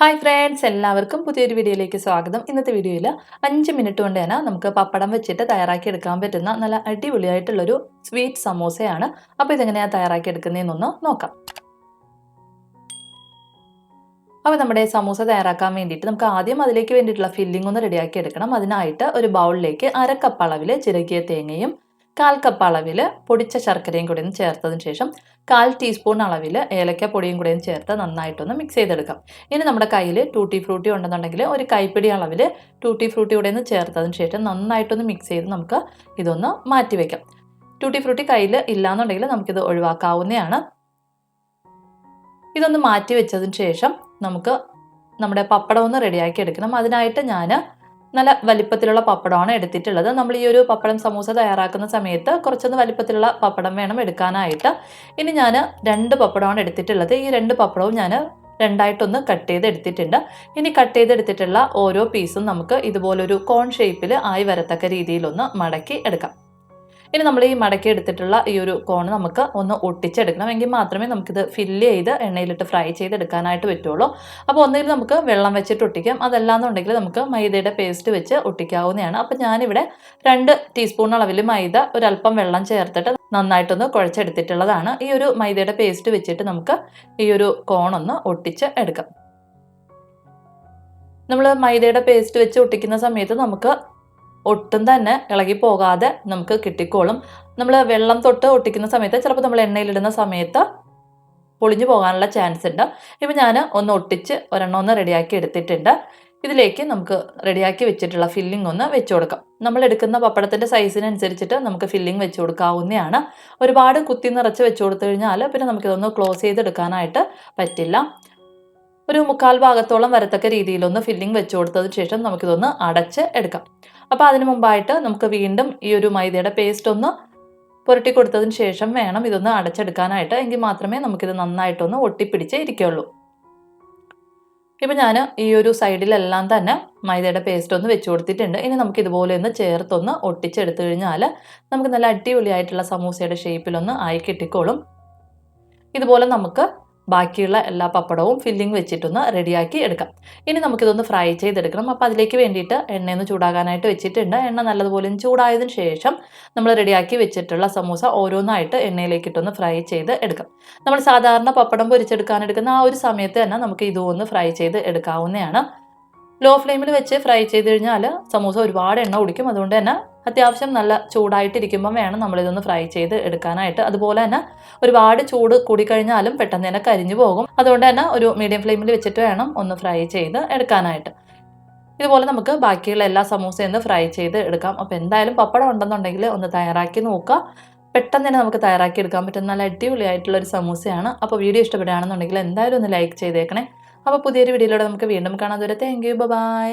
Hi friends എല്ലാവർക്കും പുതിയൊരു വീഡിയോയിലേക്ക് സ്വാഗതം. ഇന്നത്തെ വീഡിയോയിൽ അഞ്ച് മിനിറ്റ് കൊണ്ട് തന്നെ നമുക്ക് പപ്പടം വെച്ചിട്ട് തയ്യാറാക്കി എടുക്കാൻ പറ്റുന്ന നല്ല അടിപൊളിയായിട്ടുള്ളൊരു സ്വീറ്റ് സമോസയാണ്. അപ്പോൾ ഇതെങ്ങനെയാണ് തയ്യാറാക്കി എടുക്കുന്നതെന്നൊന്ന് നോക്കാം. അപ്പോൾ നമ്മുടെ സമൂസ തയ്യാറാക്കാൻ വേണ്ടിയിട്ട് നമുക്ക് ആദ്യം അതിലേക്ക് വേണ്ടിയിട്ടുള്ള ഫില്ലിംഗ് ഒന്ന് റെഡിയാക്കി എടുക്കണം. അതിനായിട്ട് ഒരു ബൗളിലേക്ക് അര കപ്പ് അളവിൽ ചിരകിയ തേങ്ങയും കാൽ കപ്പ് അളവിൽ പൊടിച്ച ശർക്കരയും കൂടി ഒന്ന് ചേർത്തതിന് ശേഷം കാൽ ടീസ്പൂൺ അളവിൽ ഏലക്ക പൊടിയും കൂടി ചേർത്ത് നന്നായിട്ടൊന്ന് മിക്സ് ചെയ്തെടുക്കാം. ഇനി നമ്മുടെ കയ്യിൽ ടൂട്ടി ഫ്രൂട്ടി ഉണ്ടെന്നുണ്ടെങ്കിൽ ഒരു കൈപ്പിടി അളവിൽ ടൂട്ടി ഫ്രൂട്ടി കൂടെ ഒന്ന് ചേർത്തതിന് ശേഷം നന്നായിട്ടൊന്ന് മിക്സ് ചെയ്ത് നമുക്ക് ഇതൊന്ന് മാറ്റി വയ്ക്കാം ടൂട്ടി ഫ്രൂട്ടി കയ്യിൽ ഇല്ലാന്നുണ്ടെങ്കിൽ നമുക്കിത് ഒഴിവാക്കാവുന്നതാണ്. ഇതൊന്ന് മാറ്റി വെച്ചതിന് ശേഷം നമുക്ക് നമ്മുടെ പപ്പടം ഒന്ന് റെഡിയാക്കി എടുക്കണം. അതിനായിട്ട് ഞാൻ നല്ല വലിപ്പത്തിലുള്ള പപ്പടമാണ് എടുത്തിട്ടുള്ളത്. നമ്മൾ ഈ ഒരു പപ്പടം സമൂസ തയ്യാറാക്കുന്ന സമയത്ത് കുറച്ചൊന്ന് വലിപ്പത്തിലുള്ള പപ്പടം വേണം എടുക്കാനായിട്ട്. ഇനി ഞാൻ രണ്ട് പപ്പടമാണ് എടുത്തിട്ടുള്ളത്. ഈ രണ്ട് പപ്പടവും ഞാൻ രണ്ടായിട്ടൊന്ന് കട്ട് ചെയ്ത് എടുത്തിട്ടുണ്ട് ഇനി കട്ട് ചെയ്തെടുത്തിട്ടുള്ള ഓരോ പീസും നമുക്ക് ഇതുപോലൊരു കോൺ ഷേപ്പിൽ ആയി വരത്തക്ക രീതിയിലൊന്ന് മടക്കി എടുക്കാം. ഇനി നമ്മൾ ഈ മടക്കി എടുത്തിട്ടുള്ള ഈ ഒരു കോൺ നമുക്ക് ഒന്ന് ഒട്ടിച്ചെടുക്കണം. എങ്കിൽ മാത്രമേ നമുക്കിത് ഫില്ല് ചെയ്ത് എണ്ണയിലിട്ട് ഫ്രൈ ചെയ്തെടുക്കാനായിട്ട് പറ്റുള്ളൂ. അപ്പോൾ ഒന്നുകിൽ നമുക്ക് വെള്ളം വെച്ചിട്ട് ഒട്ടിക്കാം. അതല്ലാന്നുണ്ടെങ്കിൽ നമുക്ക് മൈദയുടെ പേസ്റ്റ് വെച്ച് ഒട്ടിക്കാവുന്നതാണ്. അപ്പോൾ ഞാനിവിടെ രണ്ട് ടീസ്പൂൺ അളവിൽ മൈദ ഒരല്പം വെള്ളം ചേർത്തിട്ട് നന്നായിട്ടൊന്ന് കുഴച്ചെടുത്തിട്ടുള്ളതാണ്. ഈ ഒരു മൈദയുടെ പേസ്റ്റ് വെച്ചിട്ട് നമുക്ക് ഈ ഒരു കോണൊന്ന് ഒട്ടിച്ച് എടുക്കാം. നമ്മൾ മൈദയുടെ പേസ്റ്റ് വെച്ച് ഒട്ടിക്കുന്ന സമയത്ത് നമുക്ക് ഒട്ടും തന്നെ ഇളകി പോകാതെ നമുക്ക് കിട്ടിക്കോളും. നമ്മൾ വെള്ളം തൊട്ട് ഒട്ടിക്കുന്ന സമയത്ത് ചിലപ്പോൾ നമ്മൾ എണ്ണയിലിടുന്ന സമയത്ത് പൊളിഞ്ഞു പോകാനുള്ള ചാൻസ് ഉണ്ട്. ഇപ്പം ഞാൻ ഒന്ന് ഒട്ടിച്ച് ഒരെണ്ണം ഒന്ന് റെഡിയാക്കി എടുത്തിട്ടുണ്ട്. ഇതിലേക്ക് നമുക്ക് റെഡിയാക്കി വെച്ചിട്ടുള്ള ഫില്ലിംഗ് ഒന്ന് വെച്ചു കൊടുക്കാം. നമ്മൾ എടുക്കുന്ന പപ്പടത്തിന്റെ സൈസിനനുസരിച്ചിട്ട് നമുക്ക് ഫില്ലിംഗ് വെച്ച് കൊടുക്കാവുന്നതാണ്. ഒരുപാട് കുത്തി നിറച്ച് വെച്ച് കൊടുത്തു കഴിഞ്ഞാൽ പിന്നെ നമുക്കിതൊന്ന് ക്ലോസ് ചെയ്തെടുക്കാനായിട്ട് പറ്റില്ല. ഒരു മുക്കാൽ ഭാഗത്തോളം വരത്തക്ക രീതിയിലൊന്ന് ഫില്ലിംഗ് വെച്ച് കൊടുത്തതിന് ശേഷം നമുക്കിതൊന്ന് അടച്ച് എടുക്കാം. അപ്പോൾ അതിന് മുമ്പായിട്ട് നമുക്ക് വീണ്ടും ഈ ഒരു മൈദയുടെ പേസ്റ്റ് ഒന്ന് പുരട്ടി കൊടുത്തതിന് ശേഷം വേണം ഇതൊന്ന് അടച്ചെടുക്കാനായിട്ട്. എങ്കിൽ മാത്രമേ നമുക്കിത് നന്നായിട്ടൊന്ന് ഒട്ടിപ്പിടിച്ച് ഇരിക്കുകയുള്ളൂ ഇപ്പം ഞാൻ ഈ ഒരു സൈഡിലെല്ലാം തന്നെ മൈദയുടെ പേസ്റ്റ് ഒന്ന് വെച്ച് കൊടുത്തിട്ടുണ്ട്. ഇനി നമുക്ക് ഇതുപോലെ ഒന്ന് ചേർത്തൊന്ന് ഒട്ടിച്ചെടുത്തു കഴിഞ്ഞാൽ നമുക്ക് നല്ല അടിപൊളിയായിട്ടുള്ള സമൂസയുടെ ഷേപ്പിലൊന്ന് ആയി കിട്ടിക്കോളും. ഇതുപോലെ നമുക്ക് ബാക്കിയുള്ള എല്ലാ പപ്പടവും ഫില്ലിംഗ് വെച്ചിട്ടൊന്ന് റെഡിയാക്കി എടുക്കാം. ഇനി നമുക്കിതൊന്ന് ഫ്രൈ ചെയ്തെടുക്കണം. അപ്പോൾ അതിലേക്ക് വേണ്ടിയിട്ട് എണ്ണയൊന്ന് ചൂടാകാനായിട്ട് വെച്ചിട്ടുണ്ട്. എണ്ണ നല്ലതുപോലെ ചൂടായതിന് ശേഷം നമ്മൾ റെഡിയാക്കി വെച്ചിട്ടുള്ള സമൂസ ഓരോന്നായിട്ട് എണ്ണയിലേക്കിട്ടൊന്ന് ഫ്രൈ ചെയ്ത് എടുക്കാം. നമ്മൾ സാധാരണ പപ്പടം പൊരിച്ചെടുക്കാൻ എടുക്കുന്ന ആ ഒരു സമയത്ത് തന്നെ നമുക്ക് ഇതൊന്ന് ഫ്രൈ ചെയ്ത് എടുക്കാവുന്നതാണ്. ലോ ഫ്ലെയിമിൽ വെച്ച് ഫ്രൈ ചെയ്ത് കഴിഞ്ഞാൽ സമൂസ ഒരുപാട് എണ്ണ കുടിക്കും അതുകൊണ്ട് തന്നെ അത്യാവശ്യം നല്ല ചൂടായിട്ടിരിക്കുമ്പം വേണം നമ്മളിതൊന്ന് ഫ്രൈ ചെയ്ത് എടുക്കാനായിട്ട്. അതുപോലെ തന്നെ ഒരുപാട് ചൂട് കൂടിക്കഴിഞ്ഞാലും പെട്ടെന്ന് തന്നെ കരിഞ്ഞു പോകും. അതുകൊണ്ട് തന്നെ ഒരു മീഡിയം ഫ്ലെയിമിൽ വെച്ചിട്ട് വേണം ഒന്ന് ഫ്രൈ ചെയ്ത് എടുക്കാനായിട്ട്. ഇതുപോലെ നമുക്ക് ബാക്കിയുള്ള എല്ലാ സമൂസയും ഒന്ന് ഫ്രൈ ചെയ്ത് എടുക്കാം. അപ്പോൾ എന്തായാലും പപ്പടം ഉണ്ടെന്നുണ്ടെങ്കിൽ ഒന്ന് തയ്യാറാക്കി നോക്കുക. പെട്ടെന്ന് തന്നെ നമുക്ക് തയ്യാറാക്കി എടുക്കാൻ പറ്റുന്ന നല്ല അടിപൊളിയായിട്ടുള്ള ഒരു സമൂസയാണ്. അപ്പോൾ വീഡിയോ ഇഷ്ടപ്പെടുകയാണെന്നുണ്ടെങ്കിൽ എന്തായാലും ഒന്ന് ലൈക്ക് ചെയ്തേക്കണേ. അപ്പോൾ പുതിയൊരു വീഡിയോയിലൂടെ നമുക്ക് വീണ്ടും കാണാൻ ദൂരെ താങ്ക് യു ബൈ